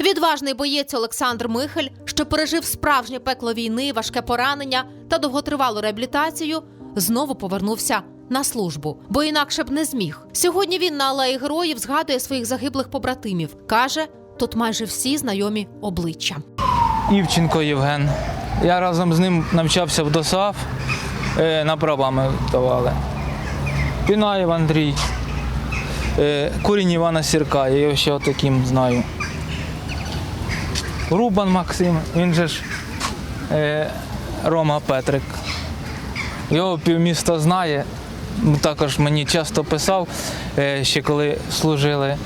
Відважний боєць Олександр Михель, що пережив справжнє пекло війни, важке поранення та довготривалу реабілітацію, знову повернувся на службу, бо інакше б не зміг. Сьогодні він на алеї героїв згадує своїх загиблих побратимів. каже, тут майже всі знайомі обличчя. Івченко Євген. Я разом з ним навчався в ДОСАВ, е, на права ми давали. Пінаєв Андрій, е, Курінь Івана Сірка, я його ще таким знаю. Рубан Максим, він же ж е, Рома Петрик. Його півміста знає. Ну, Також мені часто писав, е, ще коли служили,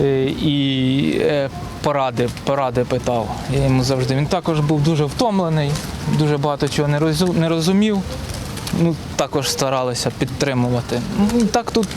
е, і е, поради, поради питав. Я йому завжди. Він також був дуже втомлений, дуже багато чого не розу- не розумів. Ну, також старалися підтримувати. Ну, Так тут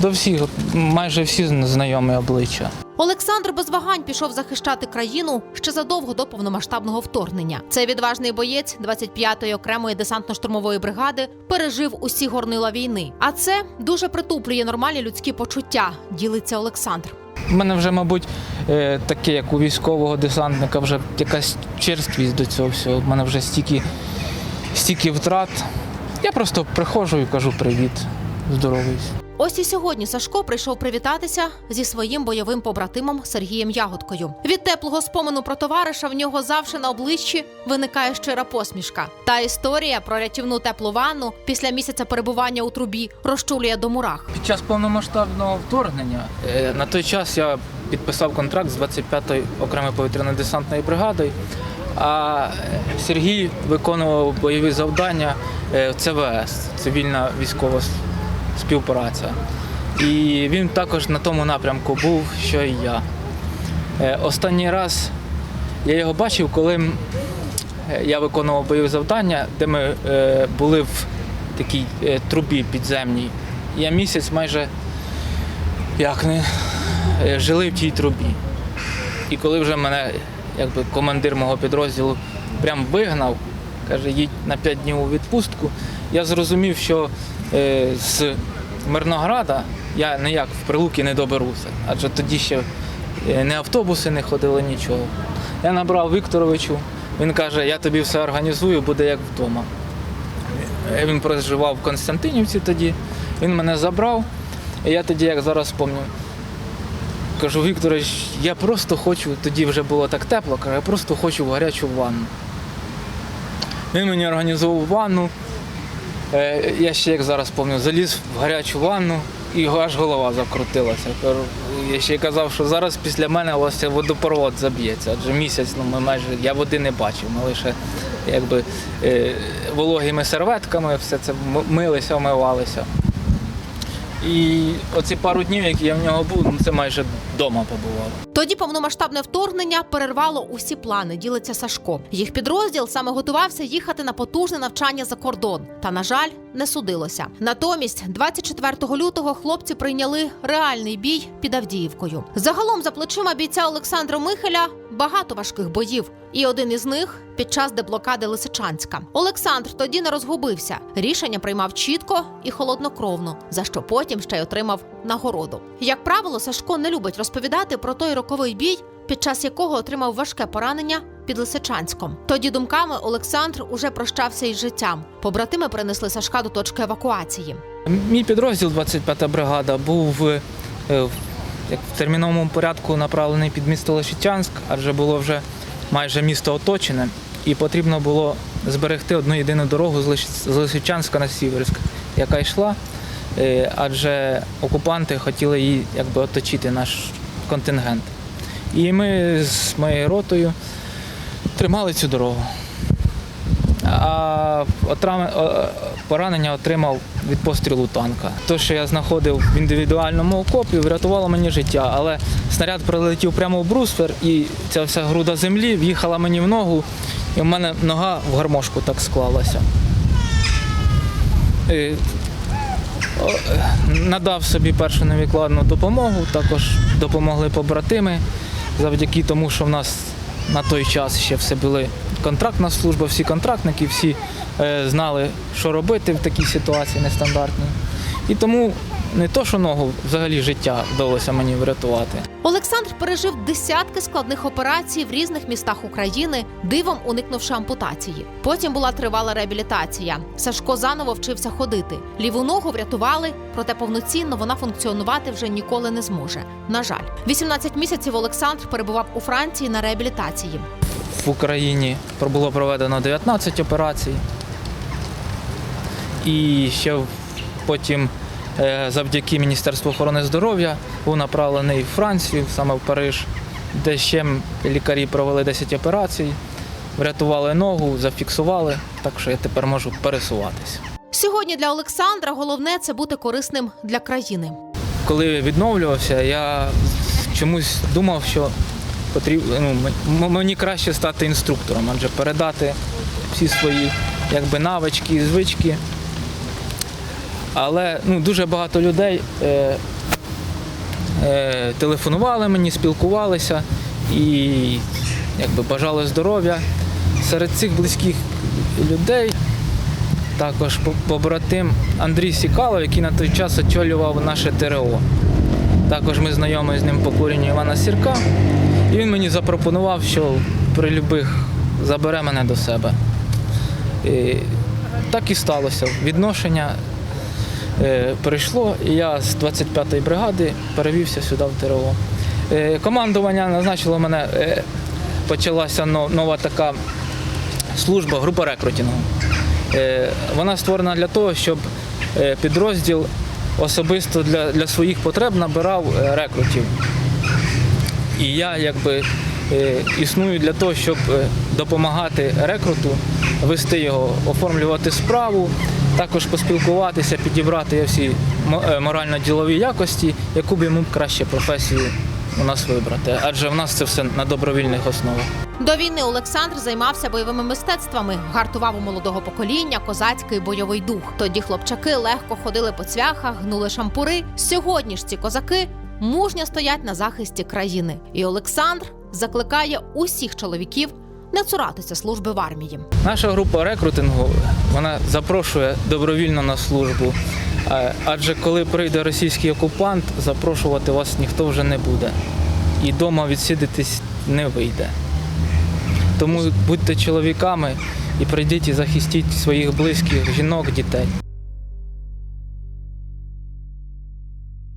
до всіх, майже всі знайомі обличчя. Олександр без вагань пішов захищати країну ще задовго до повномасштабного вторгнення. Цей відважний боєць 25-ї окремої десантно-штурмової бригади пережив усі горнила війни. А це дуже притуплює нормальні людські почуття. Ділиться Олександр. У мене вже, мабуть, е, таке, як у військового десантника, вже якась черствість до цього всього. У мене вже стільки, стільки втрат. Я просто приходжу і кажу привіт, здоровий. Ось і сьогодні Сашко прийшов привітатися зі своїм бойовим побратимом Сергієм Ягодкою. Від теплого спомену про товариша в нього завжди на обличчі виникає щира посмішка. Та історія про рятівну теплу ванну після місяця перебування у трубі розчулює до мурах. Під час повномасштабного вторгнення е, на той час я підписав контракт з 25-ї окремою повітряно-десантною бригадою, а Сергій виконував бойові завдання е, в ЦВС цивільна військова співпраця. І він також на тому напрямку був, що і я. Е, Останній раз я його бачив, коли е, я виконував бойові завдання, де ми е, були в такій трубі підземній. Я місяць майже як не жили в тій трубі. І коли вже мене якби, командир мого підрозділу прям вигнав, каже, їдь на 5 днів у відпустку, я зрозумів, що з Мирнограда я ніяк в Прилуки не доберуся, адже тоді ще е, не автобуси не ходили, нічого. Я набрав Вікторовичу, він каже, я тобі все організую, буде як вдома. Е, Він проживав в Константинівці тоді. Він мене забрав. І я тоді, як зараз пам'ятаю, кажу, Вікторович, я просто хочу, тоді вже було так тепло, кажу, я просто хочу в гарячу ванну. Він мені організував ванну. Е, Я ще, як зараз пам'ятаю, заліз в гарячу ванну і аж голова закрутилася. Я ще казав, що зараз після мене цей водопровод заб'ється, адже місяць ну, ми майже я води не бачив. Ми лише якби е, вологими серветками все це милися, вмивалися. І оці пару днів, які я в нього був, ну це майже вдома побував. Тоді повномасштабне вторгнення перервало усі плани. Ділиться Сашко. Їх підрозділ саме готувався їхати на потужне навчання за кордон. Та на жаль, не судилося. Натомість, 24 лютого, хлопці прийняли реальний бій під Авдіївкою. Загалом за плечима бійця Олександра Михеля багато важких боїв. І один із них під час деблокади Лисичанська. Олександр тоді не розгубився. Рішення приймав чітко і холоднокровно, за що потім ще й отримав нагороду. Як правило, Сашко не любить розповідати про той роковий бій, під час якого отримав важке поранення під Лисичанськом. Тоді думками Олександр уже прощався із життям. Побратими принесли Сашка до точки евакуації. Мій підрозділ 25-та бригада був е, в- як в терміновому порядку направлений під місто Лисичанськ, адже було вже майже місто оточене, і потрібно було зберегти одну єдину дорогу з Лисичанська на Сіверськ, яка йшла, е, адже окупанти хотіли її якби оточити наш контингент. І ми з моєю ротою тримали цю дорогу. А поранення отримав від пострілу танка. Те, що я знаходив в індивідуальному окопі, врятувало мені життя, але снаряд прилетів прямо в брусфер, і ця вся груда землі в'їхала мені в ногу, і в мене нога в гармошку так склалася. І, Надав собі першу невідкладну допомогу, також допомогли побратими завдяки тому, що в нас на той час ще все були контрактна служба, всі контрактники, всі е, знали, що робити в такій ситуації нестандартній. І тому не то, що ногу, взагалі життя вдалося мені врятувати. Олександр пережив десятки складних операцій в різних містах України, дивом уникнувши ампутації. Потім була тривала реабілітація. Сашко заново вчився ходити. Ліву ногу врятували, проте повноцінно вона функціонувати вже ніколи не зможе. На жаль, 18 місяців Олександр перебував у Франції на реабілітації. В Україні було проведено 19 операцій. І ще потім е, завдяки Міністерству охорони здоров'я був направлений в Францію, саме в Париж, де ще лікарі провели 10 операцій, врятували ногу, зафіксували, так що я тепер можу пересуватися. Сьогодні для Олександра головне це бути корисним для країни. Коли відновлювався, я чомусь думав, що потрібно ну, мені краще стати інструктором, адже передати всі свої якби, навички і звички. Але ну, дуже багато людей е, е, телефонували мені, спілкувалися і якби, бажали здоров'я. Серед цих близьких людей також побратим Андрій Сікалов, який на той час очолював наше ТРО. Також ми знайомі з ним по Івана Сірка. Мені запропонував, що при любих забере мене до себе. І так і сталося. Відношення е, прийшло, і я з 25-ї бригади перевівся сюди в ТРО. Е, командування назначило мене, е, почалася но- нова така служба, група рекрутингу. Е, Вона створена для того, щоб е, підрозділ особисто для, для своїх потреб набирав е, рекрутів. І я якби е, існую для того, щоб е, допомагати рекруту, вести його, оформлювати справу, також поспілкуватися, підібрати всі е, морально-ділові якості, яку б йому краще професію у нас вибрати. Адже в нас це все на добровільних основах. До війни Олександр займався бойовими мистецтвами, гартував у молодого покоління козацький бойовий дух. Тоді хлопчаки легко ходили по цвяхах, гнули шампури. Сьогодні ж ці козаки мужньо стоять на захисті країни. І Олександр закликає усіх чоловіків не цуратися служби в армії. Наша група рекрутингу вона запрошує добровільно на службу. Е, Адже коли прийде російський окупант, запрошувати вас ніхто вже не буде. І вдома відсидитись не вийде. Тому будьте чоловіками і прийдіть і захистіть своїх близьких, жінок, дітей.